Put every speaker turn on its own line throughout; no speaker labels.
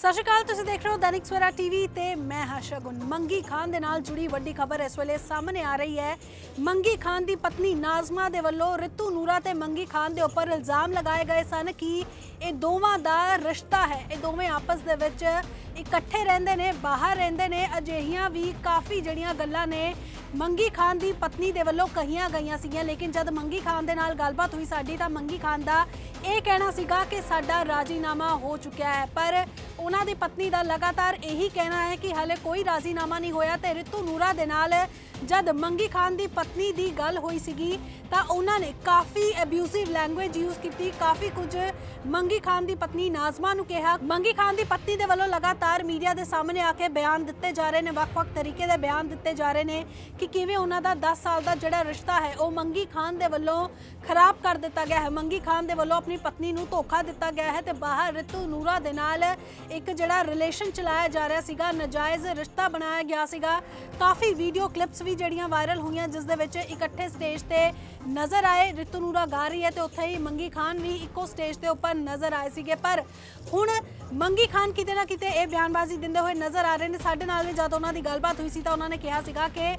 ਸਤਿ ਸ਼੍ਰੀ ਅਕਾਲ, ਤੁਸੀਂ ਦੇਖ ਰਹੇ ਹੋ ਦੈਨਿਕ ਸਵੇਰਾ ਟੀਵੀ ਤੇ ਮੈਂ ਹਾਂ ਸ਼ਗੁਨ ਮੰਗੀ ਖਾਨ ਦੇ ਨਾਲ ਜੁੜੀ ਵੱਡੀ ਖਬਰ ਇਸ ਵੇਲੇ ਸਾਹਮਣੇ ਆ ਰਹੀ ਹੈ। ਮੰਗੀ ਖਾਨ ਦੀ ਪਤਨੀ ਨਾਜ਼ਮਾ ਦੇ ਵੱਲੋਂ ਰਿਤੂ ਨੂਰਾ ਤੇ ਮੰਗੀ ਖਾਨ ਦੇ ਉੱਪਰ ਇਲਜ਼ਾਮ ਲਗਾਏ ਗਏ ਸਨ ਕਿ ਇਹ ਦੋਵਾਂ ਦਾ ਰਿਸ਼ਤਾ ਹੈ। ਇਹ ਦੋਵੇਂ ਆਪਸ ਦੇ ਵਿੱਚ ਇਕੱਠੇ ਰਹਿੰਦੇ ਨੇ, ਬਾਹਰ ਰਹਿੰਦੇ ਨੇ। ਅਜਿਹੀਆਂ ਵੀ ਕਾਫੀ ਜਿਹੜੀਆਂ ਗੱਲਾਂ ਨੇ ਮੰਗੀ ਖਾਨ ਦੀ ਪਤਨੀ ਦੇ ਵੱਲੋਂ ਕਹੀਆਂ ਗਈਆਂ ਸੀਗੀਆਂ। ਲੇਕਿਨ ਜਦ ਮੰਗੀ ਖਾਨ ਦੇ ਨਾਲ ਗੱਲਬਾਤ ਹੋਈ ਸਾਡੀ ਤਾਂ ਮੰਗੀ ਖਾਨ ਦਾ ਇਹ ਕਹਿਣਾ ਸੀਗਾ ਕਿ ਸਾਡਾ ਰਾਜ਼ੀਨਾਮਾ ਹੋ ਚੁੱਕਿਆ ਹੈ। ਪਰ ਉਹਨਾਂ ਦੀ ਪਤਨੀ ਦਾ ਲਗਾਤਾਰ ਇਹੀ ਕਹਿਣਾ ਹੈ ਕਿ ਹਾਲੇ ਕੋਈ ਰਾਜ਼ੀਨਾਮਾ ਨਹੀਂ ਹੋਇਆ ਤੇ ਰਿਤੂ ਨੂਰਾ ਦੇ ਨਾਲ ਜਦ ਮੰਗੀ ਖਾਨ ਦੀ ਪਤਨੀ ਦੀ ਗੱਲ ਹੋਈ ਸੀਗੀ ਤਾਂ ਉਹਨਾਂ ਨੇ ਕਾਫੀ ਅਬਿਊਸਿਵ ਲੈਂਗੁਏਜ ਯੂਜ਼ ਕੀਤੀ, ਕਾਫੀ ਕੁਝ ਮੰਗੀ ਖਾਨ ਦੀ ਪਤਨੀ ਨਾਜ਼ਮਾ ਨੂੰ ਕਿਹਾ। ਮੰਗੀ ਖਾਨ ਦੀ ਪਤਨੀ ਦੇ ਵੱਲੋਂ ਲਗਾਤਾਰ ਮੀਡੀਆ ਦੇ ਸਾਹਮਣੇ ਆ ਕੇ ਬਿਆਨ ਦਿੱਤੇ ਜਾ ਰਹੇ ਨੇ, ਵੱਖ-ਵੱਖ ਤਰੀਕੇ ਦੇ ਬਿਆਨ ਦਿੱਤੇ ਜਾ ਰਹੇ ਨੇ ਕਿ ਕਿਵੇਂ ਉਹਨਾਂ ਦਾ 10 ਸਾਲ ਦਾ ਜਿਹੜਾ ਰਿਸ਼ਤਾ ਹੈ, ਉਹ ਮੰਗੀ ਖਾਨ ਦੇ ਵੱਲੋਂ ਖਰਾਬ ਕਰ ਦਿੱਤਾ ਗਿਆ ਹੈ। ਮੰਗੀ ਖਾਨ ਦੇ ਵੱਲੋਂ ਆਪਣੀ ਪਤਨੀ ਨੂੰ ਧੋਖਾ ਦਿੱਤਾ ਗਿਆ ਹੈ ਤੇ ਬਾਹਰ ਰਿਤੂ ਨੂਰਾ ਦੇ ਨਾਲ ਇੱਕ ਜਿਹੜਾ ਰਿਲੇਸ਼ਨ ਚਲਾਇਆ ਜਾ ਰਿਹਾ ਸੀਗਾ, ਨਜਾਇਜ਼ ਰਿਸ਼ਤਾ ਬਣਾਇਆ ਗਿਆ ਸੀਗਾ। ਕਾਫੀ ਵੀਡੀਓ ਕਲਿੱਪਸ ਵੀ ਜਿਹੜੀਆਂ ਵਾਇਰਲ ਹੋਈਆਂ, ਜਿਸ ਦੇ ਵਿੱਚ ਇਕੱਠੇ ਸਟੇਜ ਤੇ ਨਜ਼ਰ ਆਏ। ਰਿਤੂ ਨੂਰਾ ਗਾ ਰਹੀ ਹੈ ਤੇ ਉੱਥੇ ਹੀ ਮੰਗੀ ਖਾਨ ਵੀ ਇੱਕੋ ਸਟੇਜ ਤੇ ਉੱਪਰ ਨਜ਼ਰ ਆਏ ਸੀਗੇ। ਪਰ ਹੁਣ ਮੰਗੀ ਖਾਨ ਕਿਤੇ ਨਾ ਕਿਤੇ ਇਹ ਬਿਆਨਬਾਜ਼ੀ ਦਿੰਦੇ ਹੋਏ ਨਜ਼ਰ ਆ ਰਹੇ ਨੇ। ਸਾਡੇ ਨਾਲ ਵੀ ਜਦ ਉਹਨਾਂ ਦੀ ਗੱਲਬਾਤ ਹੋਈ ਸੀ ਤਾਂ ਉਹਨਾਂ ਨੇ ਕਿਹਾ ਸੀਗਾ ਕਿ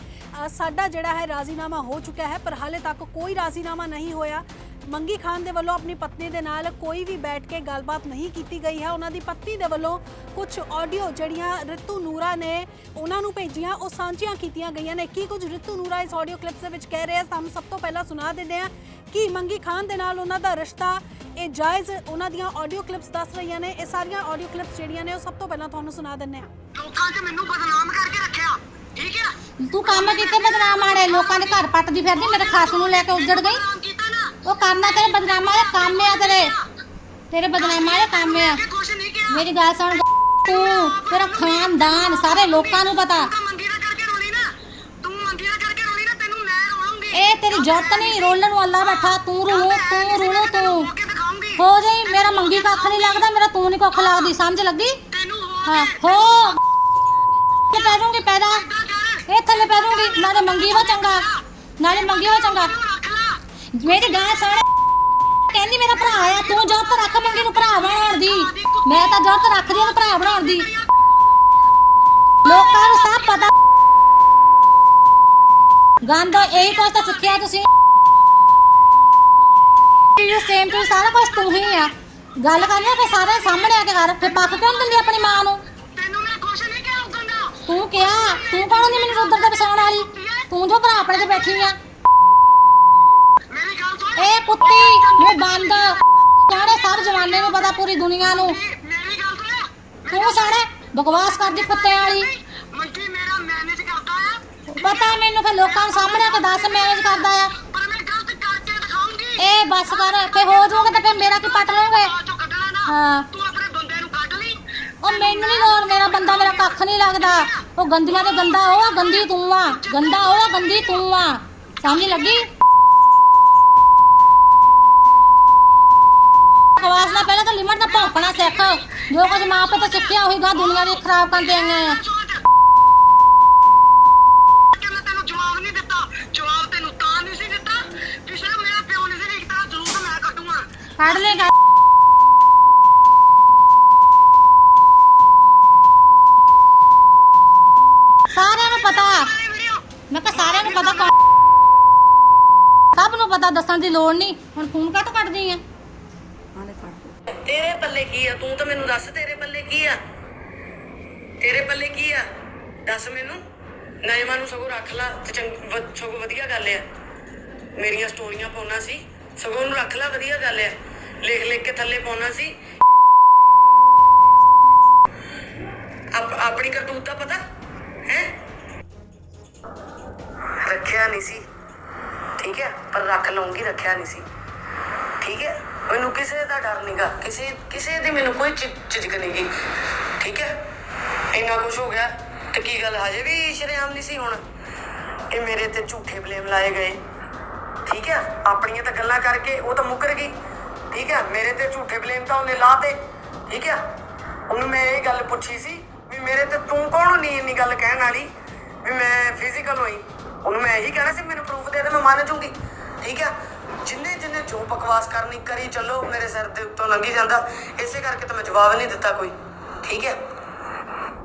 ਸਾਡਾ ਜਿਹੜਾ ਹੈ ਰਾਜ਼ੀਨਾਮਾ ਹੋ ਚੁੱਕਿਆ ਹੈ, ਪਰ ਹਾਲੇ ਤੱਕ ਕੋਈ ਰਾਜ਼ੀਨਾਮਾ ਨਹੀਂ ਹੋਇਆ। ਮੰਗੀ ਖਾਨ ਦੇ ਵੱਲੋਂ ਆਪਣੀ ਪਤਨੀ ਦੇ ਨਾਲ ਕੋਈ ਵੀ ਬੈਠ ਕੇ ਗੱਲਬਾਤ ਨਹੀਂ ਕੀਤੀ ਗਈ ਹੈ। ਉਹਨਾਂ ਦੀ ਪਤਨੀ ਦੇ ਵੱਲੋਂ ਕੁਝ ਆਡੀਓ ਜਿਹੜੀਆਂ ਰਿਤੂ ਨੂਰਾ ਨੇ ਉਹਨਾਂ ਨੂੰ ਭੇਜੀਆਂ ਉਹ ਸਾਂਝੀਆਂ ਕੀਤੀਆਂ ਗਈਆਂ ਨੇ। ਕੀ ਕੁਝ ਰਿਤੂ ਨੂਰਾ ਇਸ ਆਡੀਓ ਕਲਿੱਪਸ ਦੇ ਵਿੱਚ ਕਹਿ ਰਹੇ? ਆ ਸਾਨੂੰ ਸਭ ਤੋਂ ਪਹਿਲਾਂ ਸੁਣਾ ਦਿੰਦੇ ਆ ਕਿ ਮੰਗੀ ਖਾਨ ਦੇ ਨਾਲ ਉਹਨਾਂ ਦਾ ਰਿਸ਼ਤਾ ਇਹ ਜਾਇਜ਼ ਉਹਨਾਂ ਦੀਆਂ ਆਡੀਓ ਕਲਿੱਪਸ ਦੱਸ ਰਹੀਆਂ ਨੇ। ਇਹ ਸਾਰੀਆਂ ਆਡੀਓ ਕਲਿੱਪਸ ਜਿਹੜੀਆਂ ਨੇ ਉਹ ਸਭ ਤੋਂ ਪਹਿਲਾਂ ਤੁਹਾਨੂੰ ਸੁਣਾ ਦਿੰਦੇ ਆ
ਲੋਕਾਂ 'ਚ ਮੈਨੂੰ ਬਦਨਾਮ ਕਰਕੇ ਰੱਖਿਆ। ਠੀਕ ਹੈ?
ਤੂੰ ਕੰਮ ਕੀਤੇ ਬਦਨਾਮ ਆੜੇ ਲੋਕਾਂ ਦੇ ਘਰ ਪੱਟਦੀ ਫਿਰਦੀ ਮੇਰੇ ਖਾਸ ਨੂੰ ਲੈ ਕੇ ਉੱਜੜ ਗਈ। ਉਹ ਕਰਨਾ ਤੇਰੇ ਬਦਨਾਮਾਂ ਦਾ ਕੰਮ ਆ ਤੇਰੇ। ਤੇਰੇ ਬਦਨਾਮਾਂ ਦਾ ਕੰਮ ਆ।
ਕਿ ਕੁਛ ਨਹੀਂ ਕਿਹਾ।
ਮੇਰੀ ਗੱਲ ਸੁਣ ਤੂੰ ਤੇਰਾ ਖਾਨਦਾਨ ਸਾਰੇ ਲੋਕਾਂ ਨੂੰ ਪਤਾ।
ਤੂੰ ਕਰਕੇ ਨਾ। ਤੂੰ ਕਰਕੇ ਨਾ ਤੈਨੂੰ ਮੈਂ
ਇਹ ਤੇਰੀ ਜੁੱਤ ਨਹੀਂ ਰੋਲਣ ਨੂੰ ਅੱਲਾ ਬੈਠਾ ਤੂੰ ਰੂਹ ਤੂੰ ਰੂਣੋ ਤੂੰ।
ਹੋ ਦਿਖਾਉਂਗੀ।
ਹੋ ਜਾਈ ਮੇਰਾ ਮੰਗੀ ਕੱਖ ਨਹੀਂ ਲੱਗਦਾ ਮੇਰਾ ਤੂੰ ਨਹੀਂ ਕੁੱਖ ਲੱਗਦੀ ਸਮਝ ਲੱਗੀ?
ਤੈਨੂੰ ਹੋ
ਹਾਂ। ਹੋ ਤੇ ਪੈ ਜਾਊਂਗੀ ਪੈਦਾ ਇਹ ਥੱਲੇ ਪੈ ਜਾਊਂਗੀ ਨਾਲੇ ਮੰਗੀ ਵਾ ਚੰਗਾ। ਨਾਲੇ ਮੰਗੀ ਵਾ ਚੰਗਾ। ਮੇਰੀ ਗੱਲ ਸੁਣ। ਕਹਿੰਦੀ ਮੇਰਾ ਭਰਾ ਆ ਤੂੰ ਜੋਤ ਰੱਖ ਮੰਗੀ ਨੂੰ ਭਰਾ ਬਣਾਉਣ ਦੀ। ਮੈਂ ਤਾਂ ਜੋਤ ਰੱਖਦੀ ਉਹਨੂੰ ਭਰਾ ਬਣਾਉਣ ਦੀ। ਲੋਕਾਂ ਨੂੰ ਸਭ ਪਤਾ। ਗੰਦ ਇਹੀ ਕੁਛ ਤਾਂ ਸਿੱਖਿਆ ਤੁਸੀਂ। ਯੂ ਸੇਮ ਟੂ ਸਾਰਾ ਕੁਝ ਤੂੰ ਹੀ ਆ। ਗੱਲ ਕਰਨੀ ਤੇ ਸਾਰੇ ਸਾਹਮਣੇ ਆ ਕੇ ਕਰ। ਫੇ ਪੱਕ ਕਿਉਂ ਨੀ ਦਿੰਦੀ ਆਪਣੀ ਮਾਂ ਨੂੰ?
ਤੈਨੂੰ ਮੈਂ ਕੁਛ ਨਹੀਂ ਕਿਹਾ ਉਦੋਂ ਦਾ।
ਤੂੰ ਕਿਹਾ ਤੂੰ ਕੌਣ ਨਹੀਂ ਮੈਨੂੰ ਰੁੱਦਰ ਤੇ ਵਸਾਉਣ ਵਾਲੀ? ਤੂੰ ਜੋ ਭਰਾ ਆਪਣੇ ਤੇ ਬੈਠੀ ਆ। ਇਹ ਕੁੱਤੀ ਨੂੰ ਬੰਦ। ਸਾਰੇ ਸਭ ਜਵਾਨੇ ਨੂੰ ਪਤਾ ਪੂਰੀ ਦੁਨੀਆ ਨੂੰ।
ਮੇਰੀ ਗੱਲ ਸੁਣ
ਤੂੰ ਸਾਰੇ ਬਕਵਾਸ ਕਰਦੀ ਕੁੱਤਿਆਂ ਵਾਲੀ।
ਮੰਗੀ ਮੇਰਾ ਮੈਨੇਜ ਕਰਦਾ ਆ
ਪਤਾ ਮੈਨੂੰ ਫਿਰ ਲੋਕਾਂ ਨੂੰ ਸਾਹਮਣੇ ਆ ਕੇ ਦੱਸ ਮੈਨੇਜ ਕਰਦਾ ਆ।
ਪਰ ਮੈਂ ਗਲਤ ਕਰਕੇ ਦਿਖਾਉਂਗੀ
ਇਹ ਬਸ ਕਰ ਫੇ ਹੋ ਜਾਊਗਾ ਤੇ ਫਿਰ ਮੇਰਾ ਕੀ ਪੱਟ ਲਓਗੇ
ਆ ਕੱਢਣਾ ਨਾ
ਹਾਂ।
ਤੂੰ ਆਪਣੇ ਬੰਦੇ ਨੂੰ ਕੱਢ ਲਈ
ਉਹ ਮੈਨੂੰ ਨਹੀਂ ਲੋੜ, ਮੇਰਾ ਬੰਦਾ ਮੇਰਾ ਕੱਖ ਨਹੀਂ ਲੱਗਦਾ। ਉਹ ਗੰਦੀਆਂ ਤੇ ਗੰਦਾ ਉਹ ਆ, ਗੰਦੀ ਤੂੰ ਆ। ਗੰਦਾ ਉਹ ਆ, ਗੰਦੀ ਤੂੰ ਆ। ਸਮਝ ਲੱਗੀ? ਬਕਵਾਸ ਨਾ ਪਹਿਲਾਂ ਤਾਂ ਲਿਮਟ ਦਾ ਭੌਂਕਣਾ ਸਿੱਖ। ਜੋ ਕੁਝ ਮਾਂ ਪਿਓ ਤੋਂ ਸਿੱਖਿਆ ਉਹੀ ਗਾ ਦੁਨੀਆ ਦੀ ਖਰਾਬ ਕਰਦੇ ਆਈਆਂ ਆ।
ਕਿ ਮੈਂ ਤੈਨੂੰ ਜਵਾਬ ਨਹੀਂ ਦਿੱਤਾ। ਜਵਾਬ ਤੈਨੂੰ ਤਾਂ ਨਹੀਂ ਸੀ ਦਿੱਤਾ। ਕਿ ਸ਼ਾਇਦ ਮੇਰਾ ਪਿਓ ਨਹੀਂ ਸੀ ਲਿਖਦਾ ਜ਼ਰੂਰ ਮੈਂ ਕੱਢੂੰਗਾ।
ਕੱਢ ਲੇਗਾ ਸਾਰਿਆਂ ਨੂੰ ਪਤਾ।
ਇਹ ਵੀਡੀਓ
ਮੈਂ ਕਿਹਾ ਸਾਰਿਆਂ ਨੂੰ ਪਤਾ ਕੌਣ ਸਭ ਨੂੰ ਪਤਾ ਦੱਸਣ ਦੀ ਲੋੜ ਨਹੀਂ। ਹੁਣ ਫੋਨ ਕਾਹਤੋਂ ਕੱਟਦੀ ਆ।
ਤੇਰੇ ਪੱਲੇ ਕੀ ਆ? ਤੂੰ ਤਾਂ ਮੈਨੂੰ ਦੱਸ ਤੇਰੇ ਪੱਲੇ ਕੀ ਆ? ਤੇਰੇ ਪੱਲੇ ਕੀ ਆ? ਦੱਸ ਮੈਨੂੰ। ਨਾਇਮਾ ਨੂੰ ਸਗੋਂ ਰੱਖ ਲਾ, ਤੇ ਚੰਗ ਸਗੋਂ ਵਧੀਆ ਗੱਲ ਆ। ਮੇਰੀਆਂ ਸਟੋਰੀਆਂ ਪਾਉਣਾ ਸੀ। ਸਗੋਂ ਉਹਨੂੰ ਰੱਖ ਲਾ, ਵਧੀਆ ਗੱਲ ਆ। ਲਿਖ ਲਿਖ ਕੇ ਥੱਲੇ ਪਾਉਣਾ ਸੀ। ਆਪਣੀ ਕਰਤੂਤ ਦਾ ਪਤਾ? ਹੈ? ਰੱਖਿਆ ਨਹੀਂ ਸੀ। ਠੀਕ ਹੈ ਪਰ ਰੱਖ ਲਊਂਗੀ, ਰੱਖਿਆ ਨਹੀਂ ਸੀ। ਠੀਕ ਹੈ? ਮੈਨੂੰ ਕਿਸੇ ਦਾ ਡਰ ਨਹੀਂਗਾ। ਕਿਸੇ ਕਿਸੇ ਦੀ ਮੈਨੂੰ ਕੋਈ ਝਿਜਕ ਨਹੀਂਗੀ। ਠੀਕ ਹੈ? ਇੰਨਾ ਕੁਝ ਹੋ ਗਿਆ। ਤੇ ਕੀ ਗੱਲ, ਹਜੇ ਵੀ ਸ਼ਰੇਆਮ ਨਹੀਂ ਸੀ ਹੁਣ? ਇਹ ਮੇਰੇ ਤੇ ਝੂਠੇ ਬਲੇਮ ਲਾਏ ਗਏ। ਠੀਕ ਹੈ? ਆਪਣੀਆਂ ਤਾਂ ਗੱਲਾਂ ਕਰਕੇ ਉਹ ਤਾਂ ਮੁੱਕਰ ਗਈ। ਠੀਕ ਹੈ? ਮੇਰੇ ਤੇ ਝੂਠੇ ਬਲੇਮ ਤਾਂ ਉਹਨੇ ਲਾਤੇ। ਠੀਕ ਹੈ? ਉਹਨੂੰ ਮੈਂ ਇਹ ਗੱਲ ਪੁੱਛੀ ਸੀ ਵੀ ਮੇਰੇ ਤੇ ਤੂੰ ਕੌਣ ਨਹੀਂ ਇੰਨੀ ਗੱਲ ਕਹਿਣ ਵਾਲੀ? ਵੀ ਮੈਂ ਫਿਜ਼ੀਕਲ ਹੋਈ। ਉਹਨੂੰ ਮੈਂ ਇਹੀ ਕਹਿਣਾ ਸੀ, ਮੈਨੂੰ ਪ੍ਰੂਫ ਦੇ ਦੇ, ਮੈਂ ਮੰਨ ਜੂੰਗੀ ਠੀਕ ਹੈ ਜਿੰਨੇ ਜਿੰਨੇ ਜੋ ਬਕਵਾਸ ਕਰਨੀ ਕਰੀ ਚੱਲੋ, ਮੇਰੇ ਸਿਰ ਦੇ ਉੱਤੋਂ ਲੰਘੀ ਜਾਂਦਾ। ਇਸੇ ਕਰਕੇ ਤਾਂ ਮੈਂ ਜਵਾਬ ਨਹੀਂ ਦਿੱਤਾ ਕੋਈ। ਠੀਕ ਹੈ